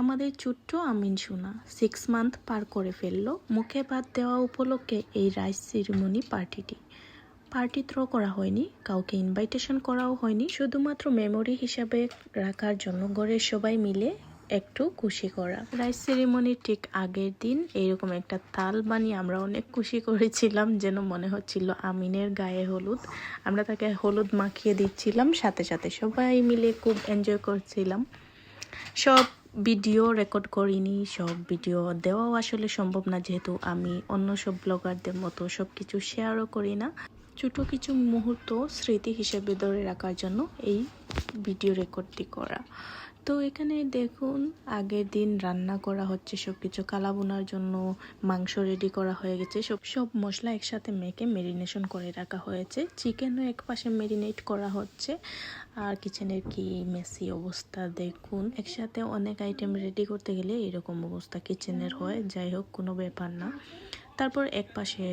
আমাদের ছোট্ট আমিন সোনা সিক্স মান্থ পার করে ফেলল। মুখে ভাত দেওয়া উপলক্ষে এই রাইস সেরিমনি পার্টিটি পার্টি থ্রো করা হয়নি, কাউকে ইনভাইটেশন করাও হয়নি। শুধুমাত্র মেমোরি হিসাবে রাখার জন্য ঘরের সবাই মিলে একটু খুশি করা। রাইস সেরিমনির ঠিক আগের দিন এরকম একটা তাল বানিয়ে আমরা অনেক খুশি করেছিলাম, যেন মনে হচ্ছিল আমিনের গায়ে হলুদ। আমরা তাকে হলুদ মাখিয়ে দিচ্ছিলাম, সাথে সাথে সবাই মিলে খুব এনজয় করছিলাম। সব ভিডিও রেকর্ড করিনি, সব ভিডিও দেওয়াও আসলে সম্ভব না যেহেতু আমি অন্য সব ব্লগারদের মতো সব কিছু শেয়ারও করি না। ছোট কিছু মুহূর্ত স্মৃতি হিসেবে ধরে রাখার জন্য এই ভিডিও রেকর্ডটি করা। তো এখানে দেখুন, আগের দিন রান্না করা হচ্ছে সব কিছু কালা বোনার জন্য মাংস রেডি করা হয়ে গেছে। সব সব মশলা একসাথে মেখে মেরিনেশন করে রাখা হয়েছে। চিকেনও এক পাশে মেরিনেট করা হচ্ছে। আর কিচেনের কি মেসি অবস্থা দেখুন। একসাথে অনেক আইটেম রেডি করতে গেলে এরকম অবস্থা কিচেনের হয়। যাই হোক, কোনো ব্যাপার না। তারপর এক পাশে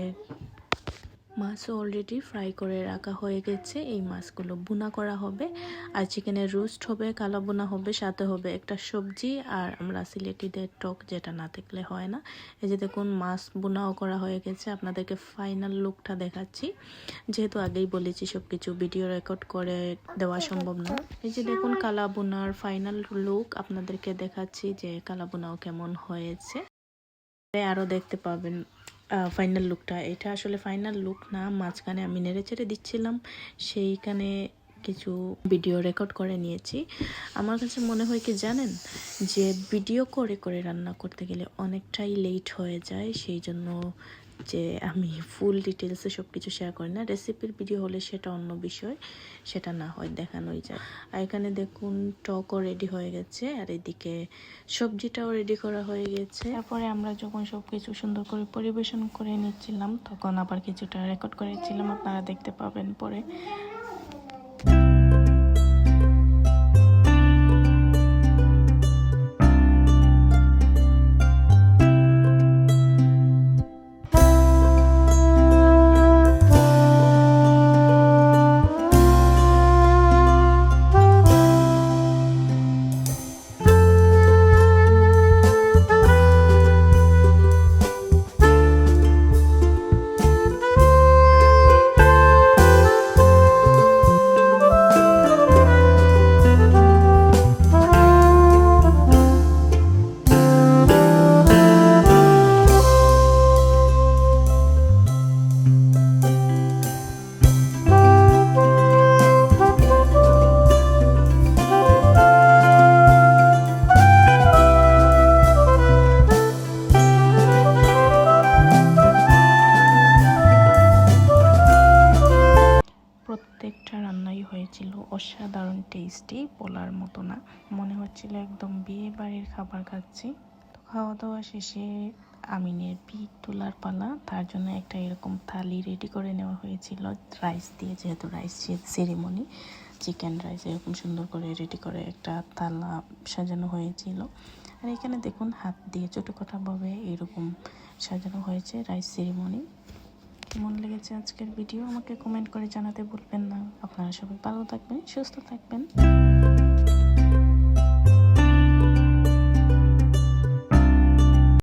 মাছও অলরেডি ফ্রাই করে রাখা হয়ে গেছে। এই মাছগুলো বুনা করা হবে। আর চিকেনের রোস্ট হবে, কালো বোনা হবে, সাথে হবে একটা সবজি। আর আমরা সিলেটিদের টক যেটা না দেখলে হয় না। এই যে দেখুন, মাছ বোনাও করা হয়ে গেছে। আপনাদেরকে ফাইনাল লুকটা দেখাচ্ছি। যেহেতু আগেই বলেছি সব কিছু ভিডিও রেকর্ড করে দেওয়া সম্ভব না। এই যে দেখুন, কালা বোনার ফাইনাল লুক আপনাদেরকে দেখাচ্ছি যে কালা বোনাও কেমন হয়েছে। আরও দেখতে পাবেন। ফাইনাল লুকটা এটা আসলে ফাইনাল লুক না, মাঝখানে আমি নেড়ে চেড়ে দিচ্ছিলাম। সেইখানে কিছু ভিডিও রেকর্ড করে নিয়েছি। আমার কাছে মনে হয় কি জানেন, যে ভিডিও করে করে রান্না করতে গেলে অনেকটাই লেট হয়ে যায়, সেই জন্য যে আমি ফুল ডিটেলসে সব কিছু শেয়ার করি না। রেসিপির ভিডিও হলে সেটা অন্য বিষয়, সেটা না হয় দেখানোই যায়। আর এখানে দেখুন, টকও রেডি হয়ে গেছে, আর এদিকে সবজিটাও রেডি করা হয়ে গেছে। তারপরে আমরা যখন সব কিছু সুন্দর করে পরিবেশন করে নিচ্ছিলাম, তখন আবার কিছুটা রেকর্ড করেছিলাম, আপনারা দেখতে পাবেন পরে। হয়েছিল অসাধারণ টেস্টি বলার মতো না। মনে হচ্ছিল একদম বিয়ে বাড়ির খাবার খাচ্ছি। তো খাওয়া দাওয়া শেষে আমিনের পিক তোলার পালা, তার জন্য একটা এরকম থালি রেডি করে নেওয়া হয়েছিল। রাইস দিয়ে যেহেতু রাইস সেরিমনি চিকেন রাইস এরকম সুন্দর করে রেডি করে একটা থালা সাজানো হয়েছিল। আর এখানে দেখুন, হাত দিয়ে ছোটোখাটোভাবে এরকম সাজানো হয়েছে রাইস সেরিমনি কেমন লেগেছে আজকের ভিডিও আমাকে কমেন্ট করে জানাতে ভুলবেন না। আপনারা সবাই ভালো থাকবেন, সুস্থ থাকবেন।